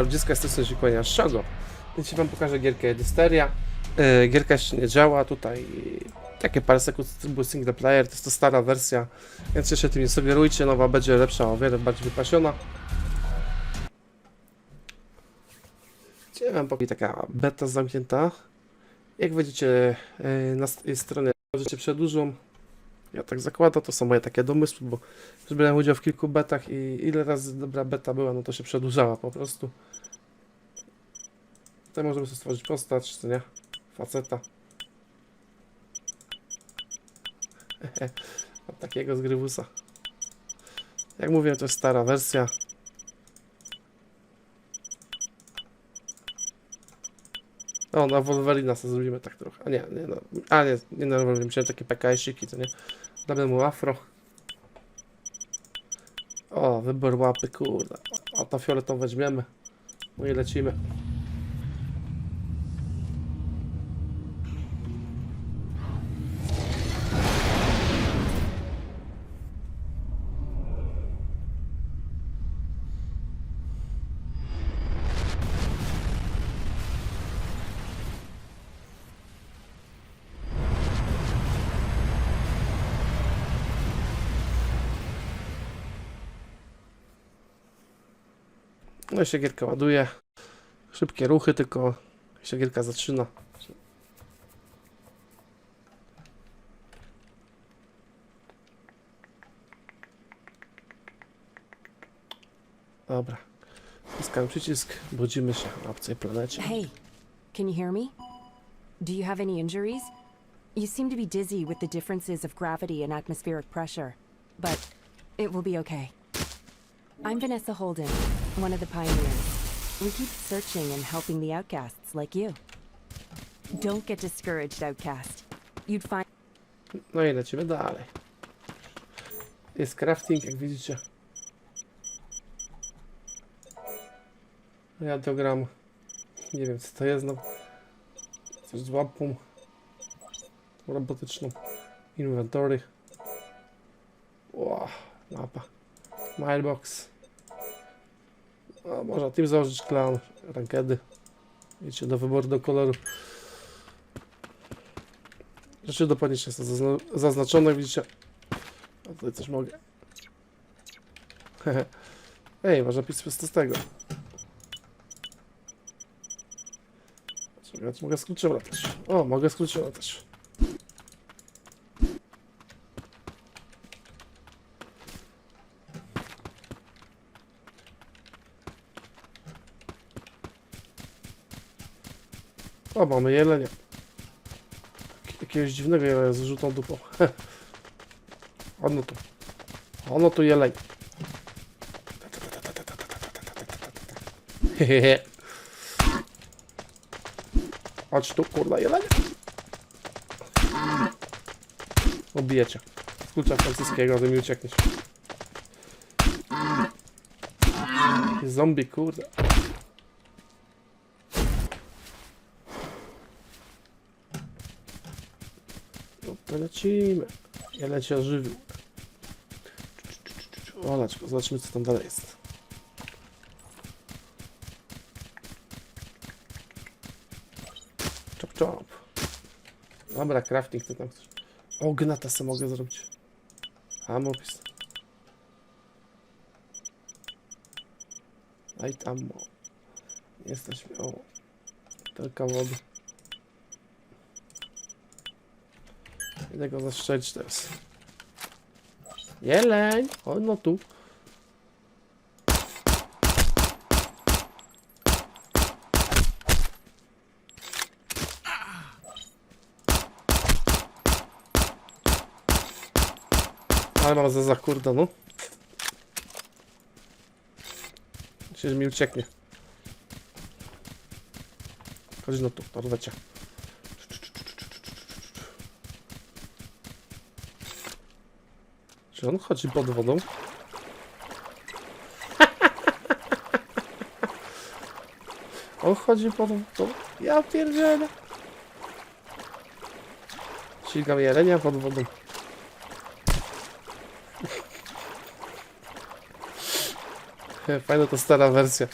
Ludziska, z tej strony Kłania Szogo. Dzisiaj wam pokażę gierkę Edisteria. Yy, gierka jeszcze nie działa, tutaj takie parę sekund był single player, to jest to stara wersja, więc jeszcze tym nie sugerujcie, nowa będzie lepsza, o wiele bardziej wypasiona. Gdzie wam pokażę taka beta zamknięta. Jak wejdziecie yy, na st- stronę, możecie przedłużą. Ja tak zakładam, to są moje takie domysły, bo już brałem udział w kilku betach i ile razy dobra beta była, no to się przedłużała po prostu. Tutaj możemy sobie stworzyć postać, co nie? Faceta. Mam takiego zgrywusa. Jak mówię, to jest stara wersja. O, na Wolverina sobie zrobimy tak trochę. A nie, nie, no. A nie, nie na Wolverina, chciałem takie PKS-iki, to nie. Damy mu afro. O, wybór łapy, kurde. O, to fioletową weźmiemy. No i lecimy. No i się gierka ładuje. Szybkie ruchy, tylko się gierka zaczyna. Dobra. Wciskam przycisk, budzimy się na obcej planecie. Hey, can you hear me? Do you have any injuries? You seem to be dizzy with the differences of gravity and atmospheric pressure, but it will be okay. I'm Vanessa Holden, one of the pioneers. We keep searching and helping the outcasts like you. Don't get discouraged, outcast. You'd find No i lecimy dalej. Jest crafting, jak widzicie. Radiogram. Nie wiem co to jest, no. Coś z łapą robotyczną. Inventory. Ło, mapa. Mailbox. O, można tym założyć klan, rankedy. Wiecie, do wyboru do koloru. Rzeczy do podniesienia są zazna- zaznaczone, widzicie. A tutaj coś mogę. Ej, można pisać z tego. Czekaj, mogę skrócić latać? O, mogę skrócić latać. O, mamy jelenia. Jakiegoś dziwnego jelenia z żółtą dupą. Ono tu. Ono tu jeleń. Chodź tu, kurwa, jeleń. Obijecie. Klucza francuskiego, to mi uciekniesz. Zombie, kurde. To lecimy. Jeleń się ożywił. Olać, zobaczmy co tam dalej jest. Chop chop. Dobra, crafting to tam chcesz. O, gnata sobie mogę zrobić. Amopis. Light ammo. Jesteśmy. O. Tylko wody. Idę go zastrzelić teraz. Jeleń! O, no tu. Ale mam za za kurde, no. Myślę, że mi ucieknie. Chodź no tu, porwę cię. Czy on chodzi pod wodą? on chodzi pod wodą? Ja pierdzielę. Ścigam jelenia pod wodą. Fajna to stara wersja.